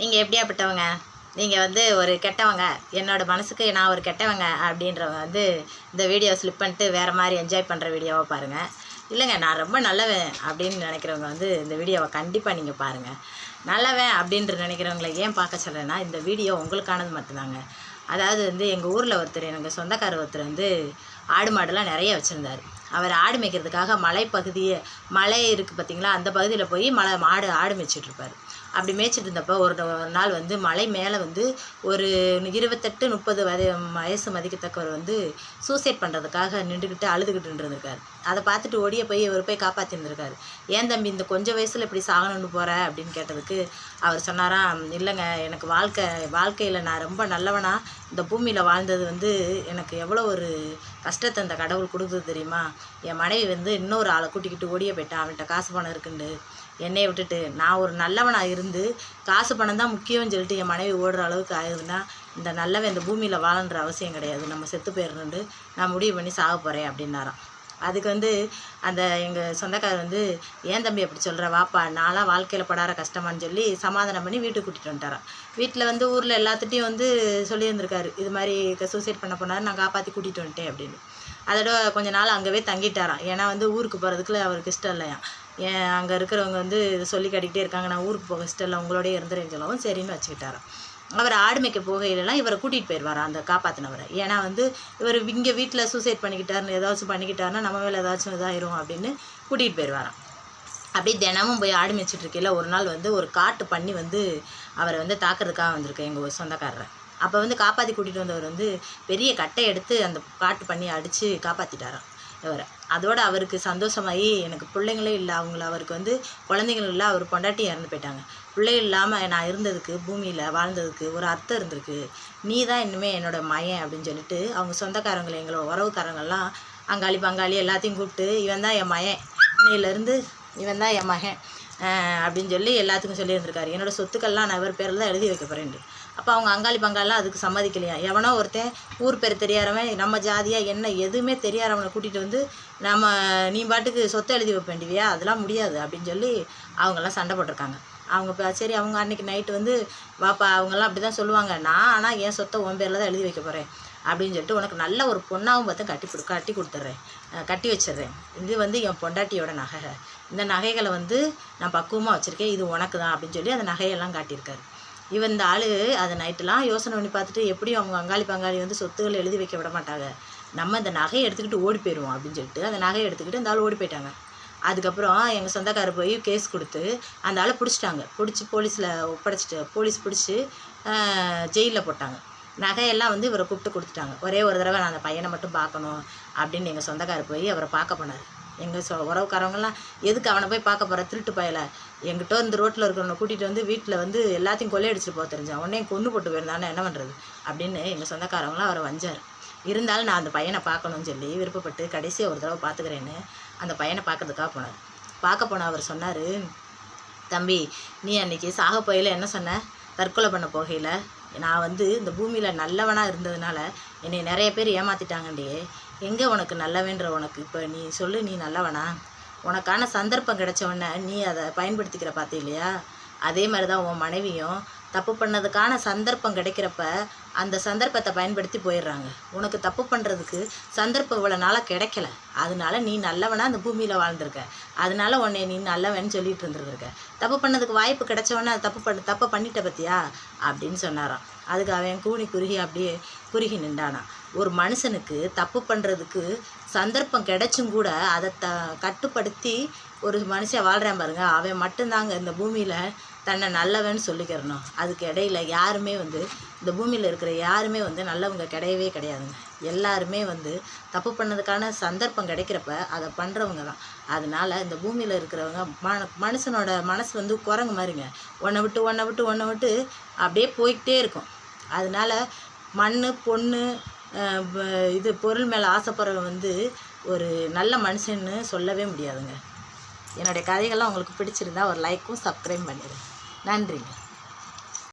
நீங்கள் எப்படியாப்பட்டவங்க நீங்கள் வந்து ஒரு கெட்டவங்க. என்னோடய மனசுக்கு நான் ஒரு கெட்டவங்க அப்படின்றவங்க வந்து இந்த வீடியோ ஸ்லிப் பண்ணிட்டு வேறு மாதிரி என்ஜாய் பண்ணுற வீடியோவை பாருங்கள் இல்லைங்க நான் ரொம்ப நல்லவன் அப்படின்னு நினைக்கிறவங்க வந்து இந்த வீடியோவை கண்டிப்பாக நீங்கள் பாருங்கள் நல்லவன் அப்படின்ற நினைக்கிறவங்கள ஏன் பார்க்க சொல்கிறேன்னா இந்த வீடியோ உங்களுக்கானது மட்டும்தாங்க. அதாவது வந்து எங்கள் ஊரில் ஒருத்தர் எனக்கு சொந்தக்காரர் ஒருத்தர் வந்து ஆடு மாடுலாம் நிறைய வச்சுருந்தார். அவர் ஆடு மேய்க்கிறதுக்காக மலைப்பகுதியை மலை இருக்குது பார்த்தீங்களா அந்த பகுதியில் போய் மலை மாடு ஆடு மேய்ச்சிட்ருப்பார் அப்படி மேய்ச்சிட்டு இருந்தப்போ ஒரு ஒரு நாள் வந்து மலை மேலே வந்து ஒரு இருபத்தெட்டு முப்பது வய வயசு மதிக்கத்தக்கவர் வந்து சூசைட் பண்ணுறதுக்காக நின்றுக்கிட்டு அழுதுகிட்டு இருந்திருக்காரு அதை பார்த்துட்டு ஓடிய போய் இவர் போய் காப்பாற்றிருந்திருக்காரு ஏன் தம்பி இந்த கொஞ்சம் வயசில் இப்படி சாகணும்னு போகிற அப்படின்னு கேட்டதுக்கு அவர் சொன்னாராம் இல்லைங்க எனக்கு வாழ்க்கை வாழ்க்கையில் நான் ரொம்ப நல்லவனாக இந்த பூமியில் வாழ்ந்தது வந்து எனக்கு எவ்வளோ ஒரு கஷ்டத்தை அந்த கடவுள் கொடுக்குது தெரியுமா? என் மனைவி வந்து இன்னொரு ஆளை கூட்டிக்கிட்டு ஓடியே போயிட்டான் அவன்கிட்ட காசு பணம் இருக்குண்டு. என்னையை விட்டுட்டு. நான் ஒரு நல்லவனாக இருந்து காசு பணம் தான் முக்கியம்னு சொல்லிட்டு என் மனைவி ஓடுற அளவுக்கு ஆயிருந்தா இந்த நல்லவன் இந்த பூமியில் வாழன்ற அவசியம் கிடையாது. நம்ம செத்து போயிடணுண்டு. நான் முடிவு பண்ணி சாக போகிறேன் அப்படின்னாராம். அதுக்கு வந்து அந்த எங்கள் சொந்தக்காரர் வந்து ஏன் தம்பி அப்படி சொல்கிற வாப்பா நான்லாம் வாழ்க்கையில் படாத கஷ்டமான்னு சொல்லி சமாதானம் பண்ணி வீட்டுக்கு கூட்டிகிட்டு வந்துட்டாரான் வீட்டில் வந்து ஊரில் எல்லாத்துட்டையும் வந்து சொல்லியிருந்திருக்காரு. இது மாதிரி சூசைட் பண்ண போனார் நான் காப்பாற்றி கூட்டிகிட்டு வந்துட்டேன் அப்படின்னு. அதோட கொஞ்ச நாள் அங்கேவே தங்கிட்டாராம். ஏன்னா வந்து ஊருக்கு போகிறதுக்குள்ள அவருக்கு இஷ்டம் இல்லையா? ஏன் அங்கே இருக்கிறவங்க வந்து சொல்லி கட்டிக்கிட்டே இருக்காங்க நான் ஊருக்கு போக இஷ்டம் இல்லை உங்களோடய இருந்துறேன்னு சொல்லவும் சரின்னு வச்சுக்கிட்டாராம். அவர் ஆடு மேய்க்க போகையிலலாம் இவரை கூட்டிகிட்டு போயிடுவார் அந்த காப்பாற்றினவரை ஏன்னா வந்து இவர் இங்கே வீட்டில் சூசைட் பண்ணிக்கிட்டாருன்னு ஏதாச்சும் பண்ணிக்கிட்டாருன்னா நம்ம மேலே ஏதாச்சும் இதாயிரும் அப்படின்னு கூட்டிகிட்டு போயிடுவாராம். அப்படியே தினமும் போய் ஆடு மேய்ச்சிட்ருக்கையில் ஒரு நாள் வந்து ஒரு காட்டு பண்ணி வந்து அவரை வந்து தாக்குறதுக்காக வந்திருக்கு எங்கள் சொந்தக்காரரை. அப்போ வந்து காப்பாற்றி கூட்டிகிட்டு வந்தவர் வந்து பெரிய கட்டை எடுத்து அந்த காட்டு பண்ணி அடித்து காப்பாற்றிட்டாராம் இவரை. அதோட அவருக்கு சந்தோஷமாகி எனக்கு பிள்ளைங்களே இல்லை அவங்கள அவருக்கு வந்து குழந்தைங்களும் இல்லை அவர் பொண்டாட்டி இறந்து போயிட்டாங்க. பிள்ளை இல்லாமல் நான் இருந்ததுக்கு பூமியில் வாழ்ந்ததுக்கு ஒரு அர்த்தம் இருந்திருக்கு. நீ தான் இன்னுமே என்னோடய மயன் அப்படின்னு சொல்லிட்டு அவங்க சொந்தக்காரங்களை எங்களோட உறவுக்காரங்கள்லாம் அங்காளி பங்காளி எல்லாத்தையும் கூப்பிட்டு இவன் தான் என் மயன் இன்னையிலேருந்து இவன் தான் என் மகன். அப்படின்னு சொல்லி எல்லாத்துக்கும் சொல்லியிருந்திருக்காரு. என்னோடய சொத்துக்கள்லாம் நான் இவர் பேரில் தான் எழுதி வைக்க போகிறேன் அப்போ அவங்க அங்காளி பங்காளெலாம் அதுக்கு சம்மதிக்கலையா? எவனோ ஒருத்தன் ஊர் பேர் தெரியாதவன் நம்ம ஜாதியாக என்ன எதுவுமே தெரியாதவனை கூட்டிகிட்டு வந்து நம்ம நீ பாட்டுக்கு சொத்தை எழுதி வைப்பேண்டிவியா அதெல்லாம் முடியாது அப்படின்னு சொல்லி அவங்கெல்லாம் சண்டை போட்டிருக்காங்க. அவங்க இப்போ சரி அவங்க அன்றைக்கி நைட்டு வந்து வாப்பா அவங்கெல்லாம் அப்படி தான் சொல்லுவாங்க. நான் ஆனால் என் சொத்தை உன் பேரில் தான் எழுதி வைக்க போகிறேன் அப்படின்னு சொல்லிட்டு உனக்கு நல்ல ஒரு பொண்ணாகவும் பார்த்து கட்டி கொடு கட்டி கொடுத்துட்றேன் கட்டி வச்சிடுறேன் இது வந்து என் பொண்டாட்டியோட நகை. இந்த நகைகளை வந்து நான் பக்குவமாக வச்சுருக்கேன் இது உனக்கு தான் அப்படின்னு சொல்லி அந்த நகையெல்லாம் காட்டியிருக்காரு. இவன் இந்த ஆள் அதை நைட்டெலாம் யோசனை பண்ணி பார்த்துட்டு எப்படியும் அவங்க அங்காளி பங்காளி வந்து சொத்துக்களை எழுதி வைக்க விட மாட்டாங்க. நம்ம இந்த நகையை எடுத்துக்கிட்டு ஓடி போயிடுவோம் அப்படின்னு சொல்லிட்டு அந்த நகையை எடுத்துக்கிட்டு இந்த ஆள் ஓடி போயிட்டாங்க. அதுக்கப்புறம் எங்கள் சொந்தக்காரர் போய் கேஸ் கொடுத்து அந்த ஆளை பிடிச்சிட்டாங்க. பிடிச்சி போலீஸில் ஒப்படைச்சிட்டு போலீஸ் பிடிச்சி ஜெயிலில் போட்டாங்க. நகையெல்லாம் வந்து இவரை கூப்பிட்டு கொடுத்துட்டாங்க. ஒரே ஒரு தடவை நான் அந்த பையனை மட்டும் பார்க்கணும் அப்படின்னு எங்கள் சொந்தக்காரர் போய் அவரை பார்க்க போனார். எங்கள் சொ உறவுக்காரவங்களாம் எதுக்கு அவனை போய் பார்க்க போகிற திருட்டு பயலை. எங்கிட்ட இந்த ரோட்டில் இருக்கிறவனை கூட்டிகிட்டு வந்து வீட்டில் வந்து எல்லாத்தையும் கொள்ளையடிச்சிட்டு போக தெரிஞ்சான் உடனே கொண்டு போட்டு போயிருந்தானே என்ன பண்ணுறது அப்படின்னு எங்கள் சொந்தக்காரவங்களாம் அவரை வஞ்சார். இருந்தாலும் நான் அந்த பையனை பார்க்கணும்னு சொல்லி விருப்பப்பட்டு கடைசியாக ஒரு தடவை பார்த்துக்கிறேன்னு அந்த பையனை பார்க்கறதுக்காக போனார். பார்க்க போன அவர் சொன்னார் தம்பி நீ அன்றைக்கி சாக போகையில் என்ன சொன்ன? தற்கொலை பண்ண போகையில்? நான் வந்து இந்த பூமியில் நல்லவனாக இருந்ததுனால என்னை நிறைய பேர் ஏமாற்றிட்டாங்கண்டியே எங்கே உனக்கு நல்லவன்ற உனக்கு? இப்போ நீ சொல்லு நீ நல்லவனா? உனக்கான சந்தர்ப்பம் கிடைச்ச நீ அதை பயன்படுத்திக்கிற பார்த்து இல்லையா அதே மாதிரி தான் உன் மனைவியும் தப்பு பண்ணதுக்கான சந்தர்ப்பம் கிடைக்கிறப்ப அந்த சந்தர்ப்பத்தை பயன்படுத்தி போயிடுறாங்க. உனக்கு தப்பு பண்ணுறதுக்கு சந்தர்ப்பம் இவ்வளோ நாளாக கிடைக்கல. அதனால நீ நல்லவனா அந்த பூமியில் வாழ்ந்திருக்க. அதனால உன்னை நீ நல்லவன் சொல்லிட்டு இருந்துருக்க தப்பு பண்ணதுக்கு வாய்ப்பு கிடைச்சவொடனே தப்பு பண்ண தப்பை பண்ணிட்ட பத்தியா? அப்படின்னு சொன்னாராம். அதுக்கு அவன் கூணி குறுகி அப்படியே குறுகி நின்றானான் ஒரு மனுஷனுக்கு தப்பு பண்ணுறதுக்கு சந்தர்ப்பம் கிடைச்சும் கூட அதை த கட்டுப்படுத்தி ஒரு மனுஷன் வாழ்கிறான் பாருங்க. அவன் மட்டும்தாங்க இந்த பூமியில் தன்னை நல்லவன்னு சொல்லிக்கிறணும். அதுக்கு இடையில யாருமே வந்து இந்த பூமியில் இருக்கிற யாருமே வந்து நல்லவங்க கிடையவே கிடையாதுங்க. எல்லாருமே வந்து தப்பு பண்ணதுக்கான சந்தர்ப்பம் கிடைக்கிறப்ப அதை பண்ணுறவங்க தான். அதனால் இந்த பூமியில் இருக்கிறவங்க மன மனுஷனோட மனசு வந்து குரங்கு மாதிரிங்க ஒன்றை விட்டு ஒன்றை விட்டு ஒன்றை விட்டு அப்படியே போய்கிட்டே இருக்கும். அதனால் மண் பொண்ணு இது பொருள் மேலே ஆசைப்படுறவங்க வந்து ஒரு நல்ல மனுஷன்னு சொல்லவே முடியாதுங்க. என்னுடைய கதைகள்லாம் உங்களுக்கு பிடிச்சிருந்தா ஒரு லைக்கும் சப்ஸ்கிரைப் பண்ணிடுங்க. நன்றிங்க.